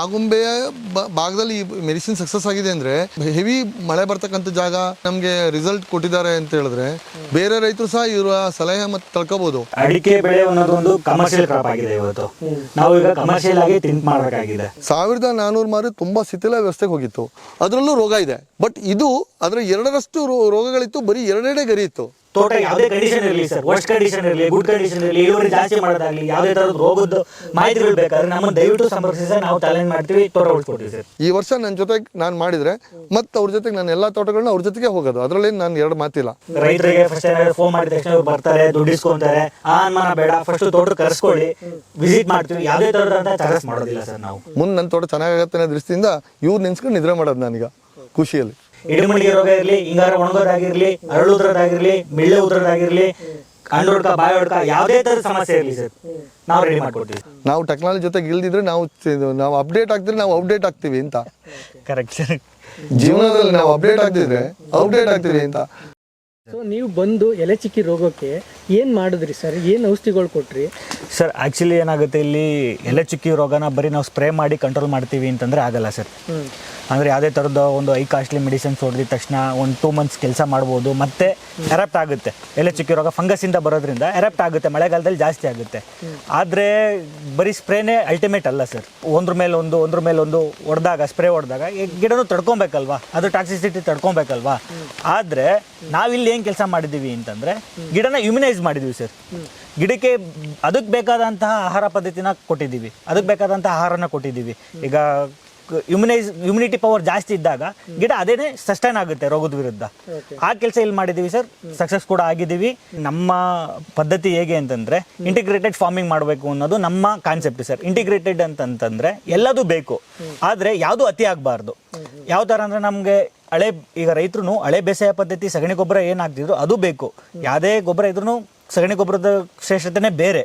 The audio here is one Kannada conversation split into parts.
ಆಗುಂಬೆಯ ಭಾಗದಲ್ಲಿ ಮೆಡಿಸಿನ್ ಸಕ್ಸಸ್ ಆಗಿದೆ ಅಂದ್ರೆ ಹೆವಿ ಮಳೆ ಬರ್ತಕ್ಕಂಥ ಜಾಗ ನಮಗೆ ರಿಸಲ್ಟ್ ಕೊಟ್ಟಿದ್ದಾರೆ ಅಂತ ಹೇಳಿದ್ರೆ ಬೇರೆ ರೈತರು ಸಹ ಇವರ ಸಲಹೆ ಮತ್ತೆ ತಳ್ಕೋಬಹುದು ಅಡಿಕೆ ಬೆಳೆ ಅನ್ನೋದೊಂದು ಕಮರ್ಷಿಯಲ್ ಕ್ರಾಪ್ ಆಗಿದೆ ಇವತ್ತು. ನಾವು ಈಗ ಕಮರ್ಷಿಯಲ್ ಆಗಿ ಥಿಂಕ್ ಮಾಡಬೇಕಾಗಿದೆ. ಸಾವಿರದ ನಾನೂರು ಮಾರು ತುಂಬಾ ಶಿಥಿಲ ವ್ಯವಸ್ಥೆಗೆ ಹೋಗಿತ್ತು. ಅದರಲ್ಲೂ ರೋಗ ಇದೆ. ಬಟ್ ಇದು ಅದರ ಎರಡರಷ್ಟು ರೋಗಗಳಿತ್ತು. ಬರೀ ಎರಡೆರಡೇ ಗರಿ ಇತ್ತು. ತೋಟ ಯಾವುದೇ ಕಂಡೀಷನ್ ಇರಲಿ ಸರ್ ವರ್ಸ್ಟ್ ಕಂಡೀಷನ್ ಇರಲಿ ಗುಡ್ ಕಂಡೀಷನ್ ಇರಲಿ ಇಳುವರಿ ಜಾಸ್ತಿ ಮಾಡೋದಾಗಲಿ ಯಾವುದೇ ತರದ ರೋಗದ ಮಾಹಿತಿಗಳು ಬೇಕಾದ್ರೆ ನಮ್ಮನ್ನು ದಯವಿಟ್ಟು ಸಂಪರ್ಕಿಸಿ ನಾವು ಚಾಲೆಂಜ್ ಮಾಡ್ತೀವಿ ತೋಟ ಉಳಿಸ್ಕೊಡ್ತೀವಿ ಸರ್ ಈ ವರ್ಷ ನನ್ನ ಜೊತೆಗೆ ನಾನು ಮಾಡಿದ್ರೆ ಮತ್ತೆ ಅವ್ರ ಜೊತೆಗೆ ನಾನು ಎಲ್ಲಾ ತೋಟಗಳನ್ನ ಅವ್ರ ಜೊತೆಗೆ ಹೋಗೋದು. ಅದರಲ್ಲಿ ನಾನು ಎರಡು ಮಾತಿಲ್ಲ. ರೈತರಿಗೆ ಫಸ್ಟ್ ಏನಾದ್ರು ಫೋನ್ ಮಾಡಿದ ತಕ್ಷಣ ಇವ್ರು ಬರ್ತಾರೆ ದುಡ್ಡಿಸ್ಕೊಂತಾರೆ ಆ ಅನುಮಾನ ಬೇಡ. ಫಸ್ಟ್ ತೋಟ ಕರೆಸ್ಕೊಳ್ಳಿ. ವಿಸಿಟ್ ಮಾಡ್ತೀವಿ. ಯಾವುದೇ ತರದಂತ ಚಾರ್ಜಸ್ ಮಾಡೋದಿಲ್ಲ ಸರ್ ನಾವು. ಮುಂದೆ ನನ್ನ ತೋಟ ಚೆನ್ನಾಗತ್ತೆ ಅನ್ನೋ ದೃಷ್ಟಿಯಿಂದ ಇವ್ರು ನೆನ್ಸ್ಕೊಂಡು ನಿದ್ರೆ ಮಾಡೋದು ನಾನೀಗ ಖುಷಿಯಲ್ಲಿ. ಇಡಮಳಿಗೆ ರೋಗ ಇರಲಿ ಹಿಂಗಾರ ಒಣಗೋದಾಗಿರ್ಲಿ ಅರಳುದ್ರದಾಗಿರ್ಲಿ ಮಿಳ್ಳೆ ಉದ್ರದಾಗಿರ್ಲಿ ಕಂಡೋಡ್ಕ ಬಾಯಿ ಹೊಡ್ಕ ಯಾವುದೇ ಥರದ ಸಮಸ್ಯೆ ಇರಲಿ ಸರ್. ನಾವು ರೆಡಿ ಮಾಡ್ಕೊಡ್ತೀವಿ. ನಾವು ಟೆಕ್ನಾಲಜಿ ಜೊತೆಗೆ ಇಲ್ದಿದ್ರೆ ನಾವು ನಾವು ಅಪ್ಡೇಟ್ ಆಗ್ತಿದ್ರೆ ನಾವು ಅಪ್ಡೇಟ್ ಆಗ್ತೀವಿ ಅಂತ. ಕರೆಕ್ಟ್ ಸರ್ ಜೀವನದಲ್ಲಿ ನಾವು ಅಪ್ಡೇಟ್ ಆಗ್ತಿದ್ರೆ ಅಪ್ಡೇಟ್ ಆಗ್ತೀವಿ ಅಂತ. ಸೊ ನೀವು ಬಂದು ಎಲೆ ಚಿಕ್ಕಿ ರೋಗಕ್ಕೆ ಏನ್ ಮಾಡಿದ್ರಿ ಸರ್? ಏನ್ ಔಷಧಿಗಳು ಕೊಟ್ರಿ? ಸರ್ ಆ್ಯಕ್ಚುಲಿ ಏನಾಗುತ್ತೆ ಇಲ್ಲಿ ಎಲೆ ಚುಕ್ಕಿ ರೋಗನ ಬರೀ ನಾವು ಸ್ಪ್ರೇ ಮಾಡಿ ಕಂಟ್ರೋಲ್ ಮಾಡ್ತೀವಿ ಅಂತಂದರೆ ಆಗಲ್ಲ ಸರ್. ಅಂದರೆ ಯಾವುದೇ ಥರದ ಒಂದು ಐ ಕಾಸ್ಟ್ಲಿ ಮೆಡಿಸಿನ್ಸ್ ಹೊಡೆದ ತಕ್ಷಣ ಒಂದು ಟೂ ಮಂತ್ಸ್ ಕೆಲಸ ಮಾಡ್ಬೋದು ಮತ್ತೆ ಎರಪ್ಟ್ ಆಗುತ್ತೆ. ಎಲೆ ಚುಕ್ಕಿ ರೋಗ ಫಂಗಸ್ಸಿಂದ ಬರೋದ್ರಿಂದ ಎರಪ್ಟ್ ಆಗುತ್ತೆ ಮಳೆಗಾಲದಲ್ಲಿ ಜಾಸ್ತಿ ಆಗುತ್ತೆ. ಆದರೆ ಬರೀ ಸ್ಪ್ರೇನೇ ಅಲ್ಟಿಮೇಟ್ ಅಲ್ಲ ಸರ್. ಒಂದ್ರ ಮೇಲೆ ಒಂದು ಒಂದ್ರ ಮೇಲೆ ಒಂದು ಹೊಡೆದಾಗ ಸ್ಪ್ರೇ ಹೊಡೆದಾಗ ಗಿಡನೂ ತಡ್ಕೊಬೇಕಲ್ವಾ? ಅದು ಟಾಕ್ಸಿಸಿಟಿ ತಡ್ಕೊಬೇಕಲ್ವಾ? ಆದರೆ ನಾವಿಲ್ಲಿ ಏನು ಕೆಲಸ ಮಾಡಿದ್ದೀವಿ ಅಂತಂದರೆ ಗಿಡನ ಇಮ್ಯುನೈಸ್ ಮಾಡಿದ್ದೀವಿ ಸರ್. ಗಿಡಕ್ಕೆ ಅದಕ್ಕೆ ಬೇಕಾದಂತಹ ಆಹಾರ ಪದ್ಧತಿನ ಕೊಟ್ಟಿದ್ದೀವಿ. ಅದಕ್ಕೆ ಬೇಕಾದಂತಹ ಆಹಾರನ ಕೊಟ್ಟಿದ್ದೀವಿ. ಈಗ ಇಮ್ಯುನೈಸ್ ಇಮ್ಯುನಿಟಿ ಪವರ್ ಜಾಸ್ತಿ ಇದ್ದಾಗ ಗಿಡ ಅದೇನೆ ಸಸ್ಟೈನ್ ಆಗುತ್ತೆ ರೋಗದ ವಿರುದ್ಧ. ಆ ಕೆಲಸ ಇಲ್ಲಿ ಮಾಡಿದ್ದೀವಿ ಸರ್. ಸಕ್ಸಸ್ ಕೂಡ ಆಗಿದ್ದೀವಿ. ನಮ್ಮ ಪದ್ಧತಿ ಹೇಗೆ ಅಂತಂದ್ರೆ ಇಂಟಿಗ್ರೇಟೆಡ್ ಫಾರ್ಮಿಂಗ್ ಮಾಡಬೇಕು ಅನ್ನೋದು ನಮ್ಮ ಕಾನ್ಸೆಪ್ಟ್ ಸರ್. ಇಂಟಿಗ್ರೇಟೆಡ್ ಅಂತಂತಂದ್ರೆ ಎಲ್ಲದೂ ಬೇಕು. ಆದರೆ ಯಾವುದು ಅತಿ ಆಗಬಾರ್ದು. ಯಾವ ಥರ ಅಂದ್ರೆ ನಮಗೆ ಹಳೆ ಈಗ ರೈತರು ಹಳೆ ಬೇಸಾಯ ಪದ್ಧತಿ ಸಗಣಿ ಗೊಬ್ಬರ ಏನಾಗ್ತಿದ್ರು ಹಾಕ್ತಿದ್ರು ಅದು ಬೇಕು. ಯಾವುದೇ ಗೊಬ್ಬರ ಇದ್ರೂ ಸಗಣಿ ಗೊಬ್ಬರದ ಶ್ರೇಷ್ಠತೆನೇ ಬೇರೆ.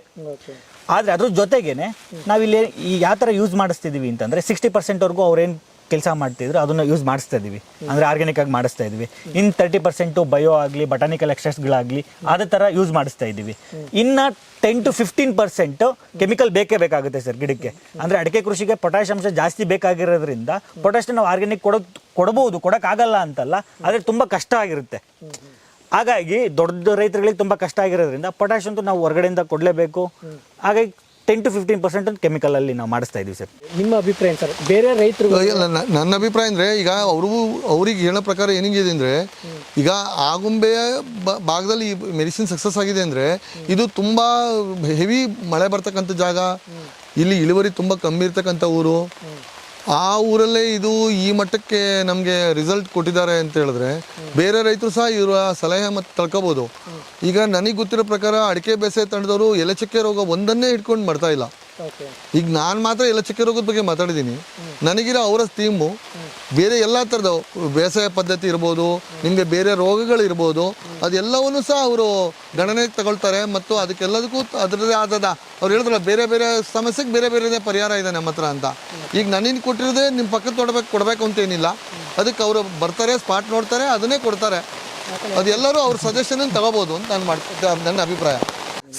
ಆದರೆ ಅದ್ರ ಜೊತೆಗೇನೆ ನಾವಿಲ್ಲಿ ಈ ಯಾವ ಥರ ಯೂಸ್ ಮಾಡಿಸ್ತಿದೀವಿ ಅಂತಂದರೆ ಸಿಕ್ಸ್ಟಿ ಪರ್ಸೆಂಟ್ವರೆಗೂ ಅವ್ರೇನು ಕೆಲಸ ಮಾಡ್ತಿದ್ರು, ಅದನ್ನು ಯೂಸ್ ಮಾಡಿಸ್ತಾ ಇದೀವಿ ಅಂದರೆ ಆರ್ಗ್ಯಾನಿಕ್ ಆಗಿ ಮಾಡಿಸ್ತಾ ಇದೀವಿ ಇನ್ನು ತರ್ಟಿ ಪರ್ಸೆಂಟು ಬಯೋ ಆಗಲಿ ಬಟಾನಿಕಲ್ ಎಕ್ಸ್ಟ್ರಾಸ್ಟ್ಗಳಾಗಲಿ ಅದೇ ಥರ ಯೂಸ್ ಮಾಡಿಸ್ತಾ ಇದ್ದೀವಿ. ಇನ್ನು ten to fifteen percent chemical ಬೇಕೇ ಬೇಕಾಗುತ್ತೆ ಸರ್ ಗಿಡಕ್ಕೆ. ಅಂದರೆ ಅಡಿಕೆ ಕೃಷಿಗೆ ಪೊಟ್ಯಾಶ್ ಅಂಶ ಜಾಸ್ತಿ ಬೇಕಾಗಿರೋದ್ರಿಂದ ಪೊಟ್ಯಾಶ್ ನಾವು ಆರ್ಗ್ಯಾನಿಕ್ ಕೊಡೋದು ಕೊಡಬಹುದು, ಕೊಡೋಕ್ಕಾಗಲ್ಲ ಅಂತಲ್ಲ, ಆದರೆ ತುಂಬ ಕಷ್ಟ ಆಗಿರುತ್ತೆ. ಹಾಗಾಗಿ ದೊಡ್ಡ ರೈತರುಗಳಿಗೆ ತುಂಬ ಕಷ್ಟ ಆಗಿರೋದ್ರಿಂದ ಪೊಟ್ಯಾಶ್ ಅಂತೂ ನಾವು ಹೊರಗಡೆಯಿಂದ ಕೊಡಲೇಬೇಕು. ಹಾಗಾಗಿ ten to fifteen percent chemical ಅಲ್ಲಿ ನಾವು ಮಾಡಿಸ್ತಾ ಇದೀವಿ ಸರ್. ನಿಮ್ಮ ಅಭಿಪ್ರಾಯ ಸರ್? ಬೇರೆ ರೈತರು ಇಲ್ಲ, ನ- ನನ್ನ ಅಭಿಪ್ರಾಯ ಅಂದ್ರೆ ಈಗ ಅವ್ರಿಗೂ ಅವ್ರಿಗೆ ಹೇಳೋ ಪ್ರಕಾರ ಏನಿದೆ ಅಂದ್ರೆ ಈಗ ಆಗುಂಬೆಯ ಬ- ಭಾಗದಲ್ಲಿ ಈ ಮೆಡಿಸಿನ್ ಸಕ್ಸಸ್ ಆಗಿದೆ ಅಂದ್ರೆ ಇದು ತುಂಬಾ ಹೆವಿ ಮಳೆ ಬರ್ತಕ್ಕಂಥ ಜಾಗ. ಇಲ್ಲಿ ಇಳುವರಿ ತುಂಬಾ ಕಮ್ಮಿ ಇರ್ತಕ್ಕಂಥ ಊರು. ಆ ಊರಲ್ಲೇ ಇದು ಈ ಮಟ್ಟಕ್ಕೆ ನಮಗೆ ರಿಸಲ್ಟ್ ಕೊಟ್ಟಿದ್ದಾರೆ ಅಂತ ಹೇಳಿದ್ರೆ ಬೇರೆ ರೈತರು ಸಹ ಇವರ ಸಲಹೆ ಮತ್ತು ತಳ್ಕೋಬೋದು. ಈಗ ನನಗೆ ಗೊತ್ತಿರೋ ಪ್ರಕಾರ ಅಡಿಕೆ ಬೇಸಾಯ ತಂಡದವರು ಎಲೆ ಚಕ್ಕೆ ರೋಗ ಒಂದನ್ನೇ ಇಟ್ಕೊಂಡು ಮಾಡ್ತಾ ಇಲ್ಲ. ಈಗ ನಾನು ಮಾತ್ರ ಎಲೆಚಕ್ಕೆ ಚಕ್ಕೆ ರೋಗದ ಬಗ್ಗೆ ಮಾತಾಡಿದ್ದೀನಿ. ನನಗಿರೋ ಅವರ ಥೀಮು ಬೇರೆ ಎಲ್ಲ ಥರದ ಬೇಸಾಯ ಪದ್ಧತಿ ಇರ್ಬೋದು ನಿಮಗೆ ಬೇರೆ ರೋಗಗಳು ಇರ್ಬೋದು ಅದೆಲ್ಲವನ್ನೂ ಸಹ ಅವರು ಗಣನೆಗೆ ತಗೊಳ್ತಾರೆ ಮತ್ತು ಅದಕ್ಕೆಲ್ಲದಕ್ಕೂ ಅದರದೇ ಆದದ. ಅವ್ರು ಹೇಳಿದ್ರಲ್ಲ ಬೇರೆ ಬೇರೆ ಸಮಸ್ಯೆಗೆ ಬೇರೆ ಬೇರೆದೇ ಪರಿಹಾರ ಇದೆ ನಮ್ಮ ಹತ್ರ ಅಂತ. ಈಗ ನನ್ನಿಂದ ಕೊಟ್ಟಿರೋದೇ ನಿಮ್ಮ ಪಕ್ಕದ ತೊಡಬೇಕು ಕೊಡಬೇಕು ಅಂತ ಏನಿಲ್ಲ. ಅದಕ್ಕೆ ಅವರು ಬರ್ತಾರೆ ಸ್ಪಾಟ್ ನೋಡ್ತಾರೆ ಅದನ್ನೇ ಕೊಡ್ತಾರೆ. ಅದೆಲ್ಲರೂ ಅವ್ರ ಸಜೆಷನ್ ತಗೋಬೋದು ಅಂತ ನಾನು ಮಾಡ್ತಾ ನನ್ನ ಅಭಿಪ್ರಾಯ.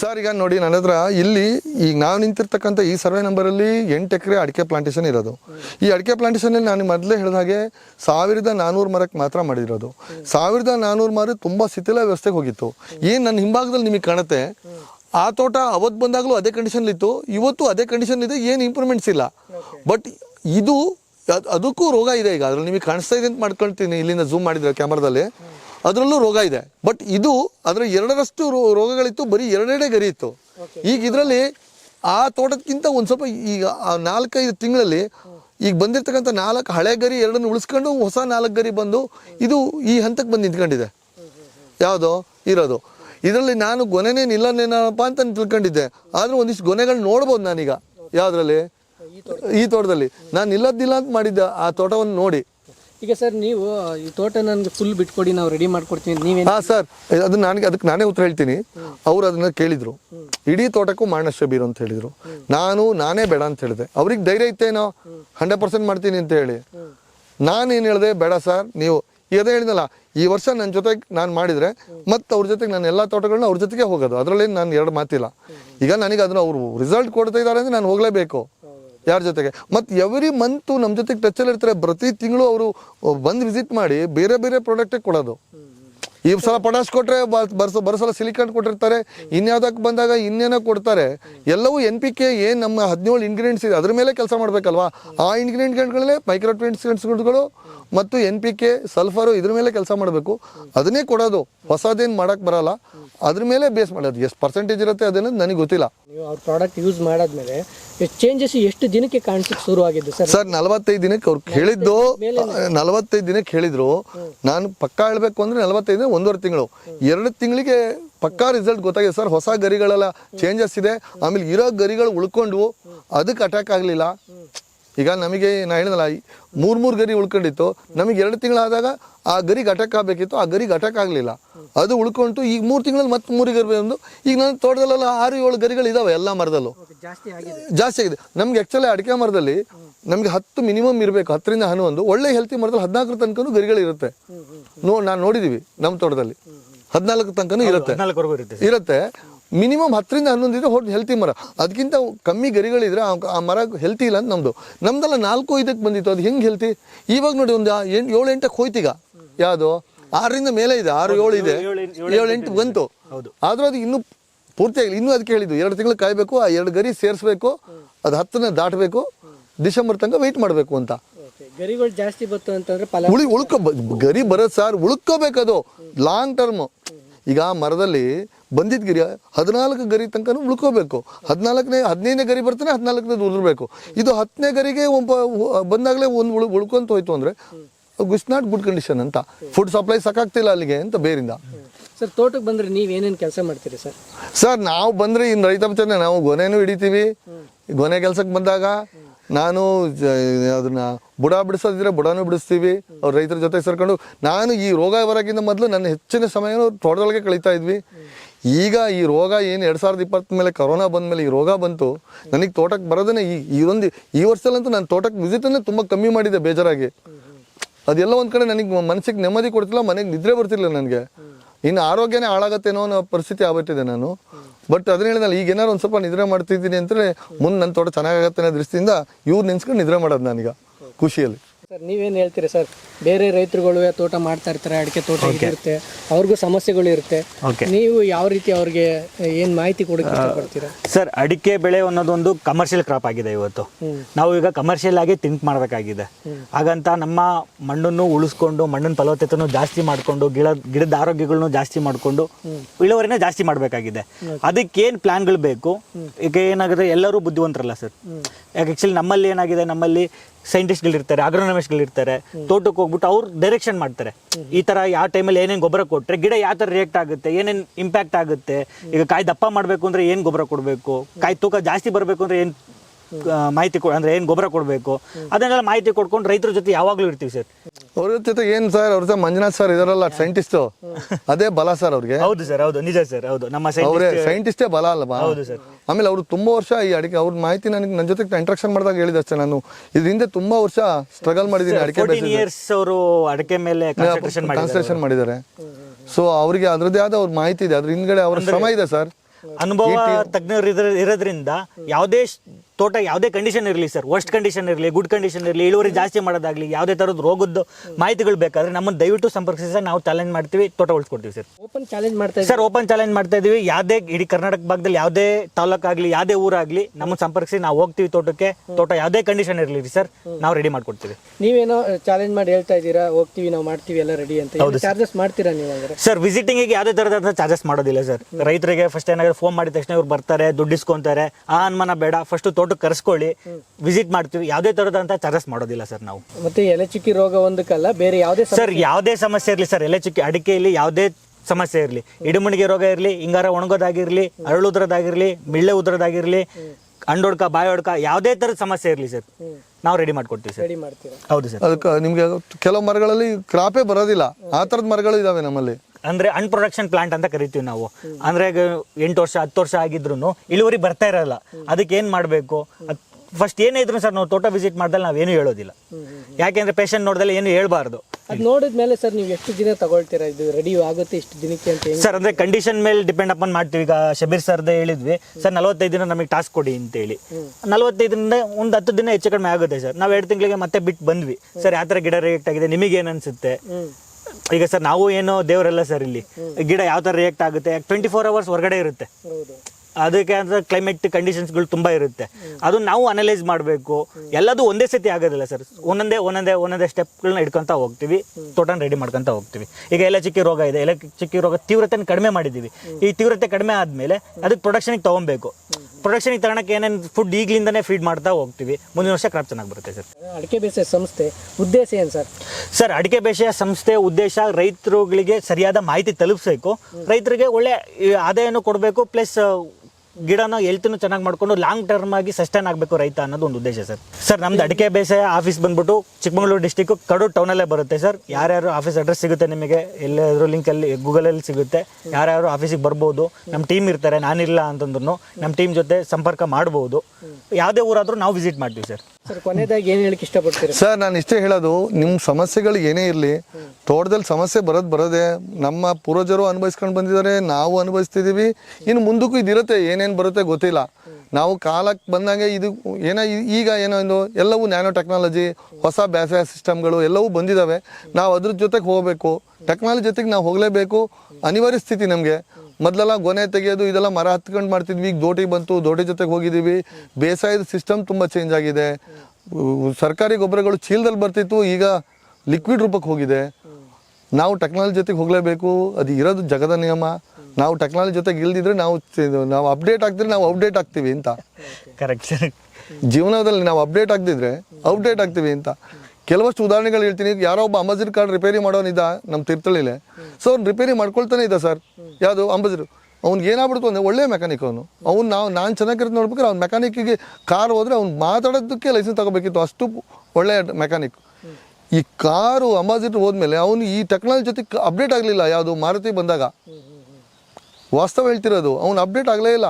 ಸರ್ ಈಗ ನೋಡಿ ನನ್ನ ಹತ್ರ ಇಲ್ಲಿ ಈಗ ನಾವು ನಿಂತಿರ್ತಕ್ಕಂಥ ಈ ಸರ್ವೆ ನಂಬರಲ್ಲಿ ಎಂಟು ಎಕರೆ ಅಡಿಕೆ ಪ್ಲಾಂಟೇಶನ್ ಇರೋದು. ಈ ಅಡಿಕೆ ಪ್ಲಾಂಟೇಶನಲ್ಲಿ ನಾನು ಮೊದಲೇ ಹೇಳಿದ ಹಾಗೆ ಸಾವಿರದ ನಾನ್ನೂರು ಮರಕ್ಕೆ ಮಾತ್ರ ಮಾಡಿರೋದು. ಸಾವಿರದ ನಾನ್ನೂರು ಮರ ತುಂಬ ಶಿಥಿಲ ವ್ಯವಸ್ಥೆಗೆ ಹೋಗಿತ್ತು. ಏನು ನನ್ನ ಹಿಂಭಾಗದಲ್ಲಿ ನಿಮಗೆ ಕಾಣುತ್ತೆ? ಆ ತೋಟ ಅವತ್ತು ಬಂದಾಗಲೂ ಅದೇ ಕಂಡೀಷನ್ ಇತ್ತು. ಇವತ್ತು ಅದೇ ಕಂಡೀಷನ್ ಇದೆ, ಏನು ಇಂಪ್ರೂವ್ಮೆಂಟ್ಸ್ ಇಲ್ಲ. ಬಟ್ ಇದು ಅದ್- ಅದಕ್ಕೂ ರೋಗ ಇದೆ ಈಗ. ಅದ್ರಲ್ಲಿ ನಿಮಗೆ ಕಾಣಿಸ್ತಾ ಇದೆ ಅಂತ ಮಾಡ್ಕೊಳ್ತೀನಿ ಇಲ್ಲಿಂದ ಝೂಮ್ ಮಾಡಿದ್ರೆ ಕ್ಯಾಮ್ರಾದಲ್ಲಿ. ಅದರಲ್ಲೂ ರೋಗ ಇದೆ. ಬಟ್ ಇದು ಅದರ ಎರಡರಷ್ಟು ರೋ- ರೋಗಗಳಿತ್ತು ಬರೀ ಎರಡೆರಡೇ ಗರಿ ಇತ್ತು. ಈಗ ಇದರಲ್ಲಿ ಆ ತೋಟಕ್ಕಿಂತ ಒಂದು ಸ್ವಲ್ಪ ಈಗ ಆ ನಾಲ್ಕೈದು ತಿಂಗಳಲ್ಲಿ ಈಗ ಬಂದಿರ್ತಕ್ಕಂಥ ನಾಲ್ಕು ಹಳೆ ಗರಿ ಎರಡನ್ನು ಉಳಿಸ್ಕೊಂಡು ಹೊಸ ನಾಲ್ಕು ಗರಿ ಬಂದು ಇದು ಈ ಹಂತಕ್ಕೆ ಬಂದು ನಿಂತ್ಕೊಂಡಿದೆ. ಯಾವುದು ಇರೋದು. ಇದರಲ್ಲಿ ನಾನು ಗೊನೆನೇ ಇಲ್ಲನೇನಪ್ಪ ಅಂತ ತಿಳ್ಕೊಂಡಿದ್ದೆ. ಆದರೂ ಒಂದಿಷ್ಟು ಗೊನೆಗಳು ನೋಡ್ಬೋದು ನಾನೀಗ. ಯಾವುದ್ರಲ್ಲಿ? ಈ ತೋಟದಲ್ಲಿ. ನಾನು ಇಲ್ಲದಿಲ್ಲ ಅಂತ ಮಾಡಿದ್ದೆ ಆ ತೋಟವನ್ನು ನೋಡಿ. ಈಗ ಸರ್, ನೀವು ಈ ತೋಟ ನನಗೆ ಫುಲ್ ಬಿಟ್ಕೊಡಿ, ನಾವು ರೆಡಿ ಮಾಡ್ಕೊಡ್ತೀವಿ. ನೀವೇ ಹಾ, ಸರ್, ಅದು ನನಗೆ, ಅದಕ್ಕೆ ನಾನೇ ಉತ್ತರ ಹೇಳ್ತೀನಿ. ಅವ್ರು ಅದನ್ನ ಕೇಳಿದ್ರು. ಇಡೀ ತೋಟಕ್ಕೂ ಮಾರ್ಣಶ್ಯ ಬೀರು ಅಂತ ಹೇಳಿದ್ರು. ನಾನು, ನಾನೇ ಬೇಡ ಅಂತ ಹೇಳಿದೆ. ಅವ್ರಿಗೆ ಧೈರ್ಯ ಇತ್ತೇನೋ ಹಂಡ್ರೆಡ್ ಪರ್ಸೆಂಟ್ ಮಾಡ್ತೀನಿ ಅಂತ ಹೇಳಿ. ನಾನೇನು ಹೇಳಿದೆ? ಬೇಡ, ಸರ್, ನೀವು ಅದೇ ಹೇಳಿದ್ನಲ್ಲ, ಈ ವರ್ಷ ನನ್ನ ಜೊತೆಗೆ ನಾನು ಮಾಡಿದ್ರೆ, ಮತ್ತೆ ಅವ್ರ ಜೊತೆಗೆ ನಾನು ಎಲ್ಲ ತೋಟಗಳನ್ನ ಅವ್ರ ಜೊತೆಗೆ ಹೋಗೋದು. ಅದರಲ್ಲಿ ನಾನು ಎರಡು ಮಾತಿಲ್ಲ. ಈಗ ನನಗೆ ಅದನ್ನ ಅವರು ರಿಸಲ್ಟ್ ಕೊಡ್ತಾ ಇದ್ದಾರೆ ಅಂದ್ರೆ ನಾನು ಹೋಗಲೇಬೇಕು. ಯಾರ ಜೊತೆಗೆ? ಮತ್ತು ಎವ್ರಿ ಮಂತು ನಮ್ಮ ಜೊತೆಗೆ ಟಚಲ್ಲಿ ಇರ್ತಾರೆ. ಪ್ರತಿ ತಿಂಗಳು ಅವರು ಬಂದು ವಿಸಿಟ್ ಮಾಡಿ ಬೇರೆ ಬೇರೆ ಪ್ರಾಡಕ್ಟೇ ಕೊಡೋದು. ಈ ಸಲ ಪಟಾಸ್ ಕೊಟ್ಟರೆ ಬರ್ಸೋ ಬರ್ಸ ಬರೋ ಸಿಲಿಕಾನ್ ಕೊಟ್ಟಿರ್ತಾರೆ. ಇನ್ಯಾವ್ದಕ್ಕೆ ಬಂದಾಗ ಇನ್ನೇನೋ ಕೊಡ್ತಾರೆ. ಎಲ್ಲವೂ ಎನ್ ಪಿ ಕೆ ಏನು ನಮ್ಮ ಹದಿನೇಳು ಇಂಗ್ರೀಡಿಯೆಂಟ್ಸ್ ಇದೆ. ಅದ್ರ ಮೇಲೆ ಕೆಲಸ ಮಾಡಬೇಕಲ್ವಾ? ಆ ಇಂಗ್ರೀಡಿಯೆಂಟ್ಗಳಲ್ಲೇ ಮೈಕ್ರೋ ಗಳು ಮತ್ತು ಎನ್ ಪಿ ಕೆ ಸಲ್ಫರು ಇದ್ರ ಮೇಲೆ ಕೆಲಸ ಮಾಡಬೇಕು. ಅದನ್ನೇ ಕೊಡೋದು. ಹೊಸದೇನು ಮಾಡಕ್ಕೆ ಬರಲ್ಲ. ಅದ್ರ ಮೇಲೆ ಬೇಸ್ ಮಾಡೋದು. ಎಷ್ಟು ಪರ್ಸೆಂಟೇಜ್ ಇರುತ್ತೆ ಅದನ್ನು ನನಗೆ ಗೊತ್ತಿಲ್ಲ. ನೀವು ಅವ್ರ ಪ್ರಾಡಕ್ಟ್ ಯೂಸ್ ಮಾಡಾದ್ಮೇಲೆ ಚೇಂಜಸ್ ಎಷ್ಟು ದಿನಕ್ಕೆ ಕಾಣಿಸಕ್ಕೆ ಶುರು ಆಗಿದ್ದು ಸರ್? ಸರ್ ನಲವತ್ತೈದು ದಿನಕ್ಕೆ ಅವ್ರು ಹೇಳಿದ್ದು ನಲವತ್ತೈದು ದಿನಕ್ಕೆ ಹೇಳಿದ್ರು. ನಾನು ಪಕ್ಕಾ ಹೇಳ್ಬೇಕು ಅಂದ್ರೆ ನಲವತ್ತೈದು ದಿನ ಒಂದೂವರೆ ತಿಂಗಳು. ಎರಡು ತಿಂಗಳಿಗೆ ಪಕ್ಕಾ ರಿಸಲ್ಟ್ ಗೊತ್ತಾಗಿದೆ ಸರ್. ಹೊಸ ಗರಿಗಳೆಲ್ಲ ಚೇಂಜಸ್ ಇದೆ. ಆಮೇಲೆ ಇರೋ ಗರಿಗಳು ಉಳ್ಕೊಂಡು ಅದಕ್ಕೆ ಅಟ್ಯಾಕ್ ಆಗಲಿಲ್ಲ. ಈಗ ನಮಗೆ ನಾ ಹೇಳಿದಲ್ಲ ಮೂರು ಮೂರು ಗರಿ ಉಳ್ಕೊಂಡಿತ್ತು. ನಮಗೆ ಎರಡು ತಿಂಗಳಾದಾಗ ಆ ಗರಿ ಅಟಕ್ ಆಗಬೇಕಿತ್ತು ಆ ಗರಿಗೆ ಅಟಕ್ ಆಗಲಿಲ್ಲ. ಅದು ಉಳ್ಕೊಂಡು ಈಗ ಮೂರು ತಿಂಗಳಲ್ಲಿ ಮತ್ತೆ ಮೂರು ಗರಿ ಬಂದು ಈಗ ನನ್ನ ತೋಟದಲ್ಲೆಲ್ಲ ಆರು ಏಳು ಗರಿಗಳು ಇದಾವೆ ಎಲ್ಲ ಮರದಲ್ಲೂ. ಜಾಸ್ತಿ ಆಗಿದೆ. ನಮ್ಗೆ ಆ್ಯಕ್ಚುಲಿ ಅಡಿಕೆ ಮರದಲ್ಲಿ ನಮಗೆ ಹತ್ತು ಮಿನಿಮಮ್ ಇರಬೇಕು ಹತ್ತರಿಂದ ಹನ್ನೊಂದು. ಒಳ್ಳೆ ಹೆಲ್ತಿ ಮರದಲ್ಲಿ ಹದಿನಾಲ್ಕರ ತನಕನೂ ಗರಿಗಳಿರುತ್ತೆ ನೋ ನಾನು ನೋಡಿದೀವಿ ನಮ್ಮ ತೋಟದಲ್ಲಿ. ಹದಿನಾಲ್ಕು ತನಕನೂ ಇರುತ್ತೆ. ಇರುತ್ತೆ. ಮಿನಿಮಮ್ ಹತ್ತರಿಂದ ಹನ್ನೊಂದು ಇದ್ರೆ ಹೊಟ್ಟು ಹೆಲ್ತಿ ಮರ. ಅದಕ್ಕಿಂತ ಕಮ್ಮಿ ಗರಿಗಳಿದ್ರೆ ಆ- ಆ ಮರ ಹೆಲ್ತಿ ಇಲ್ಲ ಅಂತ ನಮ್ಮದು ನಮ್ದೆಲ್ಲ ನಾಲ್ಕು ಇದಕ್ಕೆ ಬಂದಿತ್ತು. ಅದು ಹೆಂಗೆ ಹೆಲ್ತಿ ಇವಾಗ ನೋಡಿ ಒಂದು ಎಂಟು ಏಳು ಎಂಟಕ್ಕೆ ಹೋಯ್ತೀಗ ಯಾವುದು? ಆರರಿಂದ ಮೇಲೆ ಇದೆ. ಆರು ಏಳು ಇದೆ. ಏಳು ಎಂಟು ಬಂತು. ಆದರೂ ಅದು ಇನ್ನೂ ಪೂರ್ತಿಯಾಗಿ ಇನ್ನೂ ಅದಕ್ಕೆ ಹೇಳಿದ್ದು. ಎರಡು ತಿಂಗಳು ಕಾಯಬೇಕು ಆ ಎರಡು ಗರಿ ಸೇರಿಸ್ಬೇಕು ಅದು ಹತ್ತನ್ನ ದಾಟಬೇಕು ಡಿಸೆಂಬರ್ ತನಕ ವೆಯ್ಟ್ ಮಾಡಬೇಕು ಅಂತ. ಓಕೆ. ಗರಿಗಳು ಜಾಸ್ತಿ ಬಂತು ಅಂತಂದ್ರೆ ಉಳಿ ಉಳ್ಕೊ ಗರಿ ಬರೋದು ಸರ್ ಉಳ್ಕೋಬೇಕದು. ಲಾಂಗ್ ಟರ್ಮ್ ಈಗ ಮರದಲ್ಲಿ ಬಂದಿದ್ದ ಗಿರಿ ಹದಿನಾಲ್ಕು ಗರಿ ತನಕ ಉಳ್ಕೋಬೇಕು. ಹದಿನಾಲ್ಕನೇ ಹದಿನೈದನೇ ಗರಿ ಬರ್ತಾನೆ ಹದಿನಾಲ್ಕನೇ ಉದುರ್ಬೇಕು. ಇದು ಹತ್ತನೇ ಗರಿಗೆ ಒಬ್ಬ ಬಂದಾಗಲೇ ಒಂದು ಉಳು ಉಳ್ಕೊಂತ ಹೋಯ್ತು ಅಂದರೆ ಇಟ್ಸ್ ನಾಟ್ ಗುಡ್ ಕಂಡೀಷನ್ ಅಂತ. ಫುಡ್ ಸಪ್ಲೈ ಸಾಕಾಗ್ತಿಲ್ಲ ಅಲ್ಲಿಗೆ ಅಂತ ಬೇರಿಂದ. ಸರ್ ತೋಟಕ್ಕೆ ಬಂದರೆ ನೀವು ಏನೇನು ಕೆಲಸ ಮಾಡ್ತೀರಿ ಸರ್? ಸರ್ ನಾವು ಬಂದರೆ ಇನ್ನು ರೈತ ನಾವು ಗೊನೆನೂ ಹಿಡಿತೀವಿ. ಗೊನೆ ಕೆಲಸಕ್ಕೆ ಬಂದಾಗ ನಾನು ಅದನ್ನ ಬುಡ ಬಿಡಿಸೋದಿದ್ರೆ ಬುಡನೂ ಬಿಡಿಸ್ತೀವಿ, ಅವ್ರ ರೈತರ ಜೊತೆ ಸೇರ್ಕೊಂಡು. ನಾನು ಈ ರೋಗ ಬರೋಕ್ಕಿಂತ ಮೊದಲು ನನ್ನ ಹೆಚ್ಚಿನ ಸಮಯ ತೋಟದೊಳಗೆ ಕಳೀತಾ ಇದ್ವಿ. ಈಗ ಈ ರೋಗ ಏನು ಎರಡು ಸಾವಿರದ ಇಪ್ಪತ್ತ ಮೇಲೆ ಕೊರೋನಾ ಬಂದ ಮೇಲೆ ಈ ರೋಗ ಬಂತು, ನನಗೆ ತೋಟಕ್ಕೆ ಬರೋದನ್ನೇ ಈ ಈ ಒಂದು, ಈ ವರ್ಷದಲ್ಲಂತೂ ನಾನು ತೋಟಕ್ಕೆ ವಿಸಿಟನ್ನೇ ತುಂಬ ಕಮ್ಮಿ ಮಾಡಿದೆ ಬೇಜಾರಾಗಿ. ಅದೆಲ್ಲ ಒಂದು ಕಡೆ ನನಗೆ ಮನಸ್ಸಿಗೆ ನೆಮ್ಮದಿ ಕೊಡ್ತಿಲ್ಲ, ಮನೆಗೆ ನಿದ್ರೆ ಬರ್ತಿಲ್ಲ ನನಗೆ. ಇನ್ನು ಆರೋಗ್ಯನೇ ಹಾಳಾಗತ್ತೇನೋ ಅನ್ನೋ ಪರಿಸ್ಥಿತಿ ಆಗ್ಬಿಟ್ಟಿದೆ ನಾನು. ಬಟ್ ಅದನ್ನ ಹೇಳಿದಲ್ಲ ಈಗ ಏನಾರು ಒಂದು ಸ್ವಲ್ಪ ನಿದ್ರೆ ಮಾಡ್ತಿದ್ದೀನಿ ಅಂದ್ರೆ ಮುಂದೆ ನನ್ನ ತೋಟ ಚೆನ್ನಾಗಾಗತ್ತೆ ಅನ್ನೋ ದೃಷ್ಟಿಯಿಂದ ಇವ್ರು ನೆನ್ಸ್ಕೊಂಡು ನಿದ್ರೆ ಮಾಡೋದು ನಾನೀಗ, ಖುಷಿಯಲ್ಲಿ. ಸರ್ ನೀವೇನು ಹೇಳ್ತೀರಿ ಸರ್? ಬೇರೆ ರೈತರುಗಳು ತೋಟ ಮಾಡ್ತಾ ಇರ್ತಾರೆ ಅಡಿಕೆ ತೋಟ ಇರುತ್ತೆ ಅವ್ರಿಗೂ ಸಮಸ್ಯೆಗಳು ಇರುತ್ತೆ. ನೀವು ಯಾವ ರೀತಿ ಅವ್ರಿಗೆ ಏನು ಮಾಹಿತಿ ಕೊಡಕ್ಕೆ ಇಷ್ಟಪಡ್ತೀರಾ? ಸರ್ ಅಡಿಕೆ ಬೆಳೆ ಅನ್ನೋದೊಂದು ಕಮರ್ಷಿಯಲ್ ಕ್ರಾಪ್ ಆಗಿದೆ ಇವತ್ತು. ನಾವು ಈಗ ಕಮರ್ಷಿಯಲ್ ಆಗಿ ಥಿಂಕ್ ಮಾಡಬೇಕಾಗಿದೆ. ಹಾಗಂತ ನಮ್ಮ ಮಣ್ಣನ್ನು ಉಳಿಸ್ಕೊಂಡು ಮಣ್ಣಿನ ಫಲವತ್ತತೆಯನ್ನು ಜಾಸ್ತಿ ಮಾಡಿಕೊಂಡು ಗಿಡ ಗಿಡದ ಆರೋಗ್ಯಗಳನ್ನು ಜಾಸ್ತಿ ಮಾಡಿಕೊಂಡು ಇಳುವರಿನ ಜಾಸ್ತಿ ಮಾಡಬೇಕಾಗಿದೆ. ಅದಕ್ಕೇನು ಪ್ಲಾನ್ಗಳು ಬೇಕು? ಈಗ ಏನಾಗಿದೆ ಎಲ್ಲರೂ ಬುದ್ಧಿವಂತರಲ್ಲ ಸರ್. ಯಾಕೆ ಆ್ಯಕ್ಚುಲಿ ನಮ್ಮಲ್ಲಿ ಏನಾಗಿದೆ ನಮ್ಮಲ್ಲಿ ಸೈಂಟಿಸ್ಟ್ಗಳಿರ್ತಾರೆ, ಅಗ್ರೋನಮಿಸ್ಟ್ಗಳಿರ್ತಾರೆ, ತೋಟಕ್ಕೆ ಹೋಗ್ಬಿಟ್ಟು ಅವ್ರು ಡೈರೆಕ್ಷನ್ ಮಾಡ್ತಾರೆ. ಈ ತರ ಯಾವ ಟೈಮಲ್ಲಿ ಏನೇನು ಗೊಬ್ಬರ ಕೊಟ್ಟರೆ ಗಿಡ ಯಾವ ಥರ ರಿಯಾಕ್ಟ್ ಆಗುತ್ತೆ, ಏನೇನು ಇಂಪ್ಯಾಕ್ಟ್ ಆಗುತ್ತೆ, ಈಗ ಕಾಯಿ ದಪ್ಪ ಮಾಡಬೇಕು ಅಂದ್ರೆ ಏನು ಗೊಬ್ಬರ ಕೊಡಬೇಕು, ಕಾಯಿ ತೂಕ ಜಾಸ್ತಿ ಬರಬೇಕು ಅಂದ್ರೆ ಏನು ಮಾಹಿತಿ ಅಂದ್ರೆ ಏನು ಗೊಬ್ಬರ ಕೊಡಬೇಕು? ಅದನ್ನೆಲ್ಲ ಮಾಹಿತಿ ಕೊಡ್ಕೊಂಡು ರೈತರ ಜೊತೆ ಯಾವಾಗಲೂ ಇರ್ತೀವಿ ಸರ್. ಅವ್ರ ಜೊತೆ ಏನು ಸರ್? ಅವ್ರ ಮಂಜುನಾಥ್ ಸರ್ ಇದರಲ್ಲ ಸೈಂಟಿಸ್ಟ್ ಅದೇ ಬಲ ಸರ್ ಅವ್ರಿಗೆ. ಹೌದು ಸರ್ ಹೌದು ನಿಜ ಸರ್ ಹೌದು. ನಮ್ಮ ಅವರೇ ಸೈಂಟಿಸ್ಟ್ ಬಲ ಅಲ್ವಾ? ಹೌದು ಸರ್. ಆಮೇಲೆ ಅವರು ತುಂಬಾ ವರ್ಷ ಈ ಅಡಿಕೆ ಅವ್ರ ಮಾಹಿತಿ ನನಗೆ ನನ್ನ ಜೊತೆ ಇಂಟ್ರಾಕ್ಷನ್ ಮಾಡಿದಾಗ ಹೇಳಿದೆ ಅಷ್ಟೇ ನಾನು. ಇದರಿಂದ ತುಂಬಾ ವರ್ಷ ಸ್ಟ್ರಗಲ್ ಮಾಡಿದ್ದೀನಿ ಅಡಿಕೆ ಇಯರ್ಸ್ ಅವರು ಅಡಿಕೆ ಮೇಲೆ ಕಾನ್ಸನ್ಟ್ರೇಷನ್ ಮಾಡಿದ್ದಾರೆ. ಸೊ ಅವರಿಗೆ ಅದರದೇ ಆದ ಅವ್ರ ಮಾಹಿತಿ ಇದೆ. ಅದ್ರ ಹಿಂದ್ಗಡೆ ಅವ್ರ ಶ್ರಮ ಇದೆ ಸರ್. ಅನುಭವ ತಜ್ಞರು ಇದ್ರ- ಇರೋದ್ರಿಂದ ಯಾವುದೇ ತೋಟ ಯಾವುದೇ ಕಂಡೀಷನ್ ಇರಲಿ ಸರ್ ವರ್ಸ್ಟ್ ಕಂಡೀಷನ್ ಇರಲಿ ಗುಡ್ ಕಂಡೀಷನ್ ಇರಲಿ ಇಳುವರಿ ಜಾಸ್ತಿ ಮಾಡೋದಾಗ್ಲಿ ಯಾವುದೇ ಥರದ ರೋಗದ್ದು ಮಾಹಿತಿಗಳು ಬೇಕಾದ್ರೆ ನಮ್ಮನ್ನು ದಯವಿಟ್ಟು ಸಂಪರ್ಕಿಸಿ ಸರ್ ನಾವು ಚಾಲೆಂಜ್ ಮಾಡ್ತೀವಿ ತೋಟ ಉಳಿಸ್ಕೊಡ್ತೀವಿ ಸರ್ ಓಪನ್ ಚಾಲೆಂಜ್ ಮಾಡ್ತಾ ಸರ್ ಓಪನ್ ಚಾಲೆಂಜ್ ಮಾಡ್ತಾ ಇದೀವಿ ಯಾವುದೇ ಇಡೀ ಕರ್ನಾಟಕ ಭಾಗದಲ್ಲಿ ಯಾವುದೇ ತಾಲೂಕಾಗ್ಲಿ ಯಾವುದೇ ಊರಾಗಲಿ ನಮ್ಮನ್ನು ಸಂಪರ್ಕಿಸಿ ನಾವು ಹೋಗ್ತೀವಿ ತೋಟಕ್ಕೆ. ತೋಟ ಯಾವುದೇ ಕಂಡೀಷನ್ ಇರಲಿ ರೀ ಸರ್ ನಾವು ರೆಡಿ ಮಾಡ್ಕೊಡ್ತೀವಿ. ನೀವೇನೋ ಚಾಲೆಂಜ್ ಮಾಡಿ ಹೇಳ್ತಾ ಇದ್ದೀರಾ? ಹೋಗ್ತೀವಿ ನಾವು ಮಾಡ್ತೀವಿ ಎಲ್ಲ ರೆಡಿ ಅಂತ. ಚಾರ್ಜಸ್ ಮಾಡ್ತೀರಾ ನೀವು ಸರ್ ಸರ್ ವಿಸಿಟಿಂಗಿಗೆ ಯಾವುದೇ ಥರದ ಚಾರ್ಜಸ್ ಮಾಡೋದಿಲ್ಲ ಸರ್ ರೈತರಿಗೆ ಫಸ್ಟ್ ಏನಾದ್ರು ಫೋನ್ ಮಾಡಿದ ತಕ್ಷಣ ಇವ್ರು ಬರ್ತಾರೆ ದುಡ್ಡು ಇಸ್ಕೊಂತಾರೆ. ಆ ಅನುಮಾನ ಬೇಡ. ಫಸ್ಟ್ ತೋಟಕ್ಕೆ ಕರೆಸ್ಕೊಳ್ಳಿ ವಿಸಿಟ್ ಮಾಡ್ತೀವಿ. ಯಾವುದೇ ಥರದಂತ ಚಾರ್ಜಸ್ ಮಾಡೋದಿಲ್ಲ ಸರ್ ನಾವು. ಮತ್ತೆ ಎಲೆ ಚುಕ್ಕಿ ರೋಗ ಒಂದಕ್ಕಲ್ಲ ಬೇರೆ ಯಾವುದೇ ಸರ್ ಯಾವುದೇ ಸಮಸ್ಯೆ ಇರಲಿ ಸರ್ ಎಲೆ ಚುಕ್ಕಿ ಅಡಿಕೆಯಲ್ಲಿ ಯಾವುದೇ ಸಮಸ್ಯೆ ಇರಲಿ. ಇಡುಮಣಿಗೆ ರೋಗ ಇರಲಿ ಹಿಂಗಾರ ಒಣಗೋದಾಗಿರಲಿ ಅರಳು ಉದ್ರದಾಗಿರಲಿ ಮಿಳ್ಳೆ ಉದ್ರದಾಗಿರ್ಲಿ ಬಾಯಿ ಹೊಡ್ಕ ಯಾವುದೇ ಥರದ ಸಮಸ್ಯೆ ಇರಲಿ ಸರ್ ನಾವು ರೆಡಿ ಮಾಡ್ಕೊಡ್ತೀವಿ ಸರ್ ರೆಡಿ ಮಾಡ್ತೀರಾ? ಹೌದು ಸರ್ ಅದಕ್ಕೆ ನಿಮಗೆ ಕೆಲವು ಮರಗಳಲ್ಲಿ ಕ್ರಾಪೇ ಬರೋದಿಲ್ಲ. ಆ ಥರದ ಮರಗಳು ಇದಾವೆ ನಮ್ಮಲ್ಲಿ. ಅಂದ್ರೆ ಅನ್ ಪ್ರೊಡಕ್ಷನ್ ಪ್ಲಾಂಟ್ ಅಂತ ಕರಿತೀವಿ ನಾವು. ಅಂದ್ರೆ ಎಂಟು ವರ್ಷ ಹತ್ತು ವರ್ಷ ಆಗಿದ್ರು ಇಳುವರಿ ಬರ್ತಾ ಇರಲ್ಲ. ಅದಕ್ಕೆ ಏನ್ ಮಾಡಬೇಕು? ಫಸ್ಟ್ ಏನೇ ಇದ್ರು ಸರ್ ನಾವು ತೋಟ ವಿಸಿಟ್ ಮಾಡ್ದಲ್ಲಿ ನಾವೇನು ಹೇಳೋದಿಲ್ಲ. ಯಾಕೆಂದ್ರೆ ಪೇಷಂಟ್ ನೋಡ್ದಲ್ಲಿ ಏನು ಹೇಳ್ಬಾರ್ದು. ಅದು ನೋಡಿದ್ಮೇಲೆ ಸರ್ ನೀವು ಎಷ್ಟು ದಿನ ತಗೊಳ್ತೀರಾ? ಇದು ರೆಡಿ ಆಗುತ್ತೆ ಇಷ್ಟು ದಿನಕ್ಕೆ ಅಂತ ಸರ್ ಅಂದ್ರೆ ಕಂಡೀಷನ್ ಮೇಲೆ ಡಿಪೆಂಡ್ ಅಪನ್ ಮಾಡ್ತೀವಿ. ಈಗ ಶಬೀರ್ ಸರ್ದೇ ಹೇಳಿದ್ವಿ ಸರ್ ನಲವತ್ತೈದು ದಿನ ನಮಗೆ ಟಾಸ್ಕ್ ಕೊಡಿ ಅಂತ ಹೇಳಿ ನಲವತ್ತೈದರಿಂದ ಒಂದು ಹತ್ತು ದಿನ ಹೆಚ್ಚು ಕಡಿಮೆ ಆಗುತ್ತೆ ಸರ್. ನಾವು ಎರಡು ತಿಂಗಳಿಗೆ ಮತ್ತೆ ಬಿಟ್ಟು ಬಂದ್ವಿ. ಸರ್ ಯಾವ ಥರ ಗಿಡ ರಿಯಾಕ್ಟ್ ಆಗಿದೆ ನಿಮಗೆ ಏನು ಅನ್ಸುತ್ತೆ? ಈಗ ಸರ್ ನಾವು ಏನೋ ದೇವರಲ್ಲ ಸರ್ ಇಲ್ಲಿ. ಗಿಡ ಯಾವ ಥರ ರಿಯಾಕ್ಟ್ ಆಗುತ್ತೆ? ಟ್ವೆಂಟಿ ಫೋರ್ ಅವರ್ಸ್ ಹೊರಗಡೆ ಇರುತ್ತೆ. ಅದಕ್ಕೆ ಅಂತ ಕ್ಲೈಮೇಟ್ ಕಂಡೀಷನ್ಸ್ಗಳು ತುಂಬಾ ಇರುತ್ತೆ. ಅದು ನಾವು ಅನಲೈಸ್ ಮಾಡಬೇಕು. ಎಲ್ಲದೂ ಒಂದೇ ಸತಿ ಆಗೋದಿಲ್ಲ ಸರ್. ಒಂದೊಂದೇ ಒಂದೊಂದೇ ಒಂದೊಂದೇ ಸ್ಟೆಪ್ಗಳನ್ನ ಇಟ್ಕೊಂತ ಹೋಗ್ತೀವಿ. ತೋಟನ ರೆಡಿ ಮಾಡ್ಕೊಂತ ಹೋಗ್ತೀವಿ. ಈಗ ಎಲ್ಲ ಚಿಕ್ಕಿ ರೋಗ ಇದೆ. ಎಲ್ಲ ಚಿಕ್ಕಿ ರೋಗ ತೀವ್ರತೆನ ಕಡಿಮೆ ಮಾಡಿದ್ದೀವಿ. ಈ ತೀವ್ರತೆ ಕಡಿಮೆ ಆದಮೇಲೆ ಅದಕ್ಕೆ ಪ್ರೊಡಕ್ಷನಿಗೆ ತೊಗೊಬೇಕು. ಪ್ರೊಡಕ್ಷನಿಗೆ ತಗೊಳಕ್ಕೆ ಏನೇನು ಫುಡ್ ಈಗಲಿಂದನೇ ಫೀಡ್ ಮಾಡ್ತಾ ಹೋಗ್ತೀವಿ. ಮುಂದಿನ ವರ್ಷ ಕ್ರಾಪ್ ಚೆನ್ನಾಗಿ ಬರುತ್ತೆ ಸರ್. ಅಡಿಕೆ ಬೇಸಾಯ ಸಂಸ್ಥೆ ಉದ್ದೇಶ ಏನು ಸರ್? ಸರ್ ಅಡಿಕೆ ಬೇಸಾಯ ಸಂಸ್ಥೆ ಉದ್ದೇಶ ರೈತರುಗಳಿಗೆ ಸರಿಯಾದ ಮಾಹಿತಿ ತಲುಪಿಸಬೇಕು. ರೈತರಿಗೆ ಒಳ್ಳೆ ಆದಾಯನೂ ಕೊಡಬೇಕು ಪ್ಲಸ್ ಗಿಡನ ಹೆಲ್ತ್ನು ಚೆನ್ನಾಗಿ ಮಾಡ್ಕೊಂಡು ಲಾಂಗ್ ಟರ್ಮ್ ಆಗಿ ಸಸ್ಟೈನ್ ಆಗಬೇಕು ರೈತ ಅನ್ನೋದು ಒಂದು ಉದ್ದೇಶ ಸರ್. ಸರ್, ನಮ್ದು ಅಡಿಕೆ ಬೇಸಾಯ ಆಫೀಸ್ ಬಂದ್ಬಿಟ್ಟು ಚಿಕ್ಕಮಗಳೂರು ಡಿಸ್ಟಿಕ್ ಕಡೂರು ಟೌನಲ್ಲೇ ಬರುತ್ತೆ ಸರ್. ಯಾರ್ಯಾರು ಆಫೀಸ್ ಅಡ್ರೆಸ್ ಸಿಗುತ್ತೆ ನಿಮಗೆ, ಎಲ್ಲಾದರೂ ಲಿಂಕಲ್ಲಿ ಗೂಗಲಲ್ಲಿ ಸಿಗುತ್ತೆ. ಯಾರ್ಯಾರು ಆಫೀಸಿಗೆ ಬರ್ಬೋದು ನಮ್ಮ ಟೀಮ್ ಇರ್ತಾರೆ, ನಾನಿಲ್ಲ ಅಂತಂದ್ರು ನಮ್ಮ ಟೀಮ್ ಜೊತೆ ಸಂಪರ್ಕ ಮಾಡ್ಬೋದು. ಯಾವುದೇ ಊರಾದರೂ ನಾವು ವಿಸಿಟ್ ಮಾಡ್ತೀವಿ ಸರ್. ಸರ್ ಸರ್, ನಾನು ಇಷ್ಟೇ ಹೇಳೋದು ನಿಮ್ಮ ಸಮಸ್ಯೆಗಳು ಏನೇ ಇರಲಿ, ತೋಟದಲ್ಲಿ ಸಮಸ್ಯೆ ಬರೋದು ಬರೋದೆ, ನಮ್ಮ ಪೂರ್ವಜರು ಅನುಭವಿಸ್ಕೊಂಡು ಬಂದಿದ್ದಾರೆ, ನಾವು ಅನುಭವಿಸ್ತಿದ್ದೀವಿ ಇನ್ನು ಮುಂದಕ್ಕೂ ಇದಿರುತ್ತೆ, ಏನೇನು ಬರುತ್ತೆ ಗೊತ್ತಿಲ್ಲ. ನಾವು ಕಾಲಕ್ಕೆ ಬಂದಂಗೆ ಇದು, ಏನೋ ಈಗ ಏನೋ ಒಂದು, ಎಲ್ಲವೂ ನ್ಯಾನೋ ಟೆಕ್ನಾಲಜಿ, ಹೊಸ ಬೇಸಾಯ ಸಿಸ್ಟಮ್ಗಳು ಎಲ್ಲವೂ ಬಂದಿದ್ದಾವೆ ನಾವು ಅದ್ರ ಜೊತೆಗೆ ಹೋಗಬೇಕು. ಟೆಕ್ನಾಲಜಿ ಜೊತೆಗೆ ನಾವು ಹೋಗಲೇಬೇಕು. ಅನಿವಾರ್ಯ ಸ್ಥಿತಿ ನಮಗೆ. ಮೊದಲೆಲ್ಲ ಗೊನೆ ತೆಗೆಯೋದು ಇದೆಲ್ಲ ಮರ ಹತ್ಕೊಂಡು ಮಾಡ್ತಿದ್ವಿ ಈಗ ದೋಟಿ ಬಂತು ದೋಟಿ ಜೊತೆಗೆ ಹೋಗಿದ್ದೀವಿ ಬೇಸಾಯದ ಸಿಸ್ಟಮ್ ತುಂಬ ಚೇಂಜ್ ಆಗಿದೆ. ಸರ್ಕಾರಿ ಗೊಬ್ಬರಗಳು ಚೀಲದಲ್ಲಿ ಬರ್ತಿತ್ತು ಈಗ ಲಿಕ್ವಿಡ್ ರೂಪಕ್ಕೆ ಹೋಗಿದೆ. ನಾವು ಟೆಕ್ನಾಲಜಿ ಜೊತೆಗೆ ಹೋಗಲೇಬೇಕು ಅದು ಇರೋದು ಜಗದ ನಿಯಮ. ನಾವು ಟೆಕ್ನಾಲಜಿ ಜೊತೆಗೆ ಇಲ್ದಿದ್ರೆ ನಾವು ಚೆ- ನಾವು ಅಪ್ಡೇಟ್ ಆಗ್ತಿದ್ರೆ ನಾವು ಅಪ್ಡೇಟ್ ಆಗ್ತೀವಿ ಅಂತ. ಕರೆಕ್ಟ್ ಜೀವನದಲ್ಲಿ ನಾವು ಅಪ್ಡೇಟ್ ಆಗ್ದಿದ್ರೆ ಅಪ್ಡೇಟ್ ಆಗ್ತೀವಿ ಅಂತ. ಕೆಲವಷ್ಟು ಉದಾಹರಣೆಗಳು ಹೇಳ್ತೀನಿ. ಯಾರೋ ಒಬ್ಬ ಅಂಬಾಸಿಡರ್ ಕಾರ್ಡ್ ರಿಪೇರಿ ಮಾಡೋನಿದ್ದ ನಮ್ಮ ತೀರ್ಥಳ್ಳಿಲೆ ಸೊ ಅವ್ನು ರಿಪೇರಿ ಮಾಡ್ಕೊಳ್ತಾನೆ ಇದ್ದ ಸರ್. ಯಾವುದು? ಅಂಬಾಸಿಡರ್. ಅವ್ನಿಗೆ ಏನಾಗ್ಬಿಡ್ತು ಅಂದರೆ ಒಳ್ಳೆ ಮೆಕ್ಯಾನಿಕ್ ಅವನು. ಅವ್ನು ನಾವು ನಾನು ಚೆನ್ನಾಗಿರೋದು ನೋಡ್ಬೇಕಾದ್ರೆ ಅವ್ನು ಮೆಕ್ಯಾನಿಕ್ಕಿಗೆ ಕಾರ್ ಹೋದರೆ ಅವ್ನು ಮಾತಾಡೋದಕ್ಕೆ ಲೈಸೆನ್ಸ್ ತಗೋಬೇಕಿತ್ತು. ಅಷ್ಟು ಒಳ್ಳೆ ಮೆಕ್ಯಾನಿಕ್ ಈ ಕಾರು ಅಂಬಾಸಿಡರ್ ಹೋದ್ಮೇಲೆ ಅವನು ಈ ಟೆಕ್ನಾಲಜಿ ಜೊತೆ ಅಪ್ಡೇಟ್ ಆಗಲಿಲ್ಲ. ಯಾವುದು? ಮಾರುತಿ ಬಂದಾಗ. ವಾಸ್ತವ ಹೇಳ್ತಿರೋದು. ಅವ್ನು ಅಪ್ಡೇಟ್ ಆಗಲೇ ಇಲ್ಲ.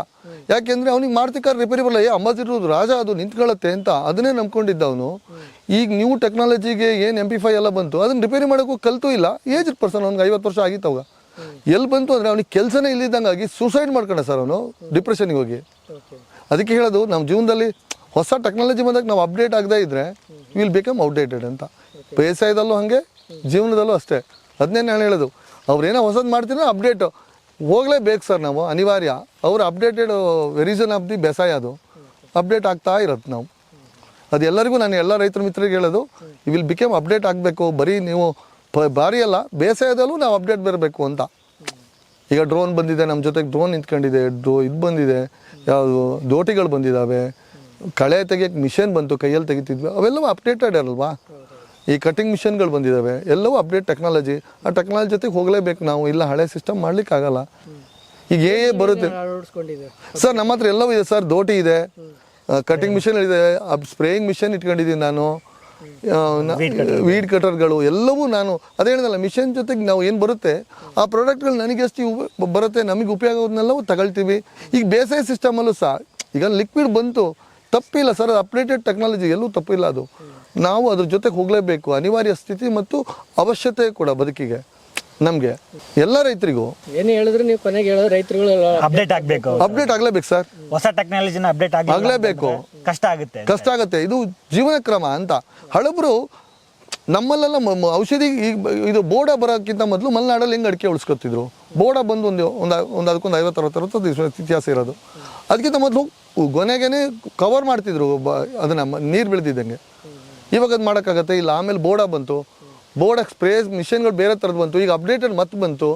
ಯಾಕೆಂದ್ರೆ ಅವ್ನಿಗೆ ಮಾರುತಿ ಕಾರ್ ರಿಪೇರಿ ಬರಲ್ಲ ಏ ಇರೋದು ರಾಜ ಅದು ನಿಂತ್ಕೊಳ್ಳುತ್ತೆ ಅಂತ ಅದನ್ನೇ ನಂಬ್ಕೊಂಡಿದ್ದ ಅವನು ಈಗ ನ್ಯೂ ಟೆಕ್ನಾಲಜಿಗೆ ಏನು ಎಂ ಪಿ ಫೈ ಎಲ್ಲ ಬಂತು ಅದನ್ನ ರಿಪೇರಿ ಮಾಡೋಕ್ಕೂ ಕಲಿತು ಇಲ್ಲ. ಏಜ್ ಪರ್ಸನ್ ಅವ್ನಿಗೆ ಐವತ್ತು ವರ್ಷ ಆಗಿತ್ತು ಅವಾಗ. ಎಲ್ಲಿ ಬಂತು ಅಂದರೆ ಅವ್ನಿಗೆ ಕೆಲಸನೇ ಇಲ್ಲಿದ್ದಂಗಾಗಿ ಸೂಸೈಡ್ ಮಾಡ್ಕೊಂಡ ಸರ್ ಅವನು ಡಿಪ್ರೆಷನ್ಗೆ ಹೋಗಿ. ಅದಕ್ಕೆ ಹೇಳೋದು ನಮ್ಮ ಜೀವನದಲ್ಲಿ ಹೊಸ ಟೆಕ್ನಾಲಜಿ ಬಂದಾಗ ನಾವು ಅಪ್ಡೇಟ್ ಆಗದೇ ಇದ್ರೆ ವಿಲ್ ಬಿಕಮ್ ಔಟ್ಡೇಟೆಡ್ ಅಂತ. ಬೇಸಾಯದಲ್ಲೂ ಹಾಗೆ ಜೀವನದಲ್ಲೂ ಅಷ್ಟೇ. ಅದನ್ನೇ ನಾನು ಹೇಳೋದು ಅವ್ರೇನೋ ಹೊಸದು ಮಾಡ್ತೀನೋ ಅಪ್ಡೇಟ್ ಹೋಗಲೇಬೇಕು ಸರ್ ನಾವು, ಅನಿವಾರ್ಯ. ಅವ್ರು ಅಪ್ಡೇಟೆಡ್ ವೆರಿಸನ್ ಆಫ್ ದಿ ಬೇಸಾಯ ಅದು. ಅಪ್ಡೇಟ್ ಆಗ್ತಾ ಇರತ್ತೆ ನಾವು. ಅದು ಎಲ್ಲರಿಗೂ ನಾನು ಎಲ್ಲ ರೈತರ ಮಿತ್ರರಿಗೆ ಹೇಳೋದು ಯು ವಿಲ್ ಬಿಕಮ್ ಅಪ್ಡೇಟ್ ಆಗಬೇಕು. ಬರೀ ನೀವು ಪ- ಬಾರಿ ಅಲ್ಲ, ಬೇಸಾಯದಲ್ಲೂ ನಾವು ಅಪ್ಡೇಟ್ ಬರಬೇಕು ಅಂತ. ಈಗ ಡ್ರೋನ್ ಬಂದಿದೆ ನಮ್ಮ ಜೊತೆಗೆ ಡ್ರೋನ್ ನಿಂತ್ಕೊಂಡಿದೆ, ಡ್ರೋ, ಇದು ಬಂದಿದೆ, ಯಾವುದು, ದೋಟಿಗಳು ಬಂದಿದ್ದಾವೆ ಕಳೆ ತೆಗಿಯೋಕ್ಕೆ ಮಿಷನ್ ಬಂತು, ಕೈಯಲ್ಲಿ ತೆಗಿತಿದ್ವಿ, ಅವೆಲ್ಲವೂ ಅಪ್ಡೇಟೆಡ್ ಅಲ್ವಾ? ಈ ಕಟಿಂಗ್ ಮಿಷನ್ಗಳು ಬಂದಿದ್ದಾವೆ ಎಲ್ಲವೂ ಅಪ್ಡೇಟ್ ಟೆಕ್ನಾಲಜಿ ಆ ಟೆಕ್ನಾಲಜಿ ಜೊತೆಗೆ ಹೋಗಲೇಬೇಕು ನಾವು. ಇಲ್ಲ ಹಳೆ ಸಿಸ್ಟಮ್ ಮಾಡ್ಲಿಕ್ಕಾಗಲ್ಲ. ಈಗ ಏ ಏ ಬರುತ್ತೆ. ಸರ್ ನಮ್ಮ ಹತ್ರ ಎಲ್ಲವೂ ಇದೆ. ಸರ್ ದೋಟಿ ಇದೆ. ಕಟಿಂಗ್ ಮಿಷನ್ ಇದೆ. ಸ್ಪ್ರೇಯಿಂಗ್ ಮಿಷನ್ ಇಟ್ಕೊಂಡಿದ್ದೀನಿ ನಾನು. ವೀಡ್ ಕಟರ್ಗಳು ಎಲ್ಲವೂ ನಾನು. ಅದೇ ಹೇಳಿದಲ್ಲ ಮಿಷನ್ ಜೊತೆಗೆ ನಾವು ಏನು ಬರುತ್ತೆ? ಆ ಪ್ರಾಡಕ್ಟ್ಗಳು ನನಗೆ ಎಷ್ಟು ಬರುತ್ತೆ ನಮಗೆ ಉಪಯೋಗ ಆಗೋದನ್ನೆಲ್ಲವೂ ತಗೊಳ್ತೀವಿ. ಈಗ ಬೇಸಾಯ ಸಿಸ್ಟಮಲ್ಲೂ ಸಹ ಈಗ ಲಿಕ್ವಿಡ್ ಬಂತು. ತಪ್ಪಿಲ್ಲ ಸರ್ ಅದು ಅಪ್ಡೇಟೆಡ್ ಟೆಕ್ನಾಲಜಿ ಎಲ್ಲೂ ತಪ್ಪಿಲ್ಲ ಅದು. ನಾವು ಅದ್ರ ಜೊತೆಗೆ ಹೋಗಲೇಬೇಕು ಅನಿವಾರ್ಯ ಸ್ಥಿತಿ ಮತ್ತು ಅವಶ್ಯತೆ ಕೂಡ ಬದುಕಿಗೆ ನಮಗೆ ಎಲ್ಲ ರೈತರಿಗೂ. ಏನು ಹೇಳಿದ್ರು ನೀವು ಕೊನೆಗೆ ಹೇಳಿದ್ರೆ ರೈತರುಗಳು ಅಪ್ಡೇಟ್ ಆಗಬೇಕು. ಅಪ್ಡೇಟ್ ಆಗಲೇಬೇಕು ಸರ್ ಹೊಸ ಟೆಕ್ನಾಲಜಿನ ಅಪ್ಡೇಟ್ ಆಗಿ ಆಗ್ಲೇಬೇಕು. ಕಷ್ಟ ಆಗುತ್ತೆ. ಕಷ್ಟ ಆಗುತ್ತೆ. ಇದು ಜೀವನ ಕ್ರಮ ಅಂತ. ಹಳಬರು ನಮ್ಮಲ್ಲೆಲ್ಲ ಮ- ಮ- ಔಷಧಿ ಈಗ ಇದು ಬೋಡ ಬರೋಕ್ಕಿಂತ ಮೊದಲು ಮಲೆನಾಡಲ್ಲಿ ಹೆಂಗೆ ಅಡಿಕೆ ಉಳಿಸ್ಕೊತಿದ್ರು? ಬೋಡ ಬಂದು ಒಂದು ಒಂದು ಒಂದು ಅದಕ್ಕೊಂದು ಐವತ್ತು ಅರವತ್ತು ಅರವತ್ತು ದಿವಸ ಇತಿಹಾಸ ಇರೋದು. ಅದಕ್ಕಿಂತ ಮೊದಲು ಗೊನೆಗೇನೆ ಕವರ್ ಮಾಡ್ತಿದ್ರು ಬ ಅದನ್ನು ನೀರು ಬೆಳೆದಿದ್ದಂಗೆ. ಇವಾಗ ಅದು ಮಾಡೋಕ್ಕಾಗತ್ತೆ? ಇಲ್ಲ ಆಮೇಲೆ ಬೋರ್ಡ ಬಂತು. ಬೋರ್ಡ್ ಸ್ಪ್ರೇ ಮಿಷಿನ್ಗಳು ಬೇರೆ ಥರದ್ದು ಬಂತು. ಈಗ ಅಪ್ಡೇಟೆಡ್ ಮತ್ತೆ ಬಂತು.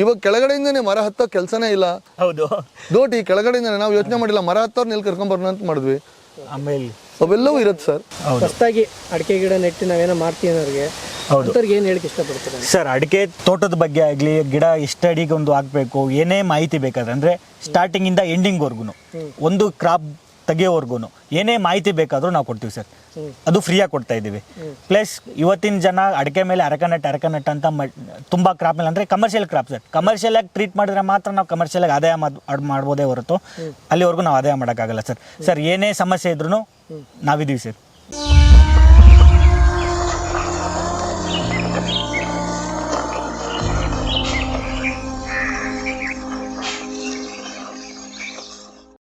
ಇವಾಗ ಕೆಳಗಡೆಯಿಂದನೇ ಮರ ಹತ್ತೋ ಕೆಲಸನೇ ಇಲ್ಲ. ಹೌದು. ದೋಟಿ ಕೆಳಗಡೆಯಿಂದ ನಾವು ಯೋಚನೆ ಮಾಡಿಲ್ಲ. ಮರ ಹತ್ತೋರು ನಿಲ್ ಕರ್ಕೊಂಬರೋಣ ಅಂತ ಮಾಡಿದ್ವಿ. ಆಮೇಲೆ ಅವೆಲ್ಲವೂ ಇರುತ್ತೆ ಸರ್. ಹೊಸದಾಗಿ ಅಡಿಕೆ ಗಿಡ ನೆಟ್ಟು ನಾವೇನೋ ಮಾಡ್ತೀವಿ ಅನ್ನೋರಿಗೆ ಅವ್ರಿಗೆ ಏನು ಹೇಳಕ್ಕೆ ಇಷ್ಟಪಡ್ತಾರೆ? ಸರ್ ಅಡಿಕೆ ತೋಟದ ಬಗ್ಗೆ ಆಗಲಿ ಗಿಡ ಎಷ್ಟು ಅಡಿಗೆ ಒಂದು ಆಗಬೇಕು ಏನೇ ಮಾಹಿತಿ ಬೇಕಾದ್ರೆ ಅಂದರೆ ಸ್ಟಾರ್ಟಿಂಗಿಂದ ಎಂಡಿಂಗ್ವರೆಗೂ ಒಂದು ಕ್ರಾಪ್ ತೆಗಿಯೋವರೆಗೂ ಏನೇ ಮಾಹಿತಿ ಬೇಕಾದರೂ ನಾವು ಕೊಡ್ತೀವಿ ಸರ್. ಅದು ಫ್ರೀಯಾಗಿ ಕೊಡ್ತಾ ಇದ್ದೀವಿ. ಪ್ಲಸ್ ಇವತ್ತಿನ ಜನ ಅಡಿಕೆ ಮೇಲೆ ಅರಕನಟ್ ಅರಕನಟ್ ಅಂತ ಮ, ತುಂಬ ಕ್ರಾಪ್ ಮೇಲೆ ಅಂದರೆ ಕಮರ್ಷಿಯಲ್ ಕ್ರಾಪ್ ಸರ್. ಕಮರ್ಷಿಯಲ್ ಆಗಿ ಟ್ರೀಟ್ ಮಾಡಿದ್ರೆ ಮಾತ್ರ ನಾವು ಕಮರ್ಷಿಯಲ್ ಆಗಿ ಆದಾಯ ಮಾಡ್- ಮಾಡ್ಬೋದೇ ಹೊರತು ಅಲ್ಲಿವರೆಗೂ ನಾವು ಆದಾಯ ಮಾಡೋಕ್ಕಾಗಲ್ಲ ಸರ್. ಸರ್, ಏನೇ ಸಮಸ್ಯೆ ಇದ್ರೂ ನಾವಿದ್ದೀವಿ ಸರ್.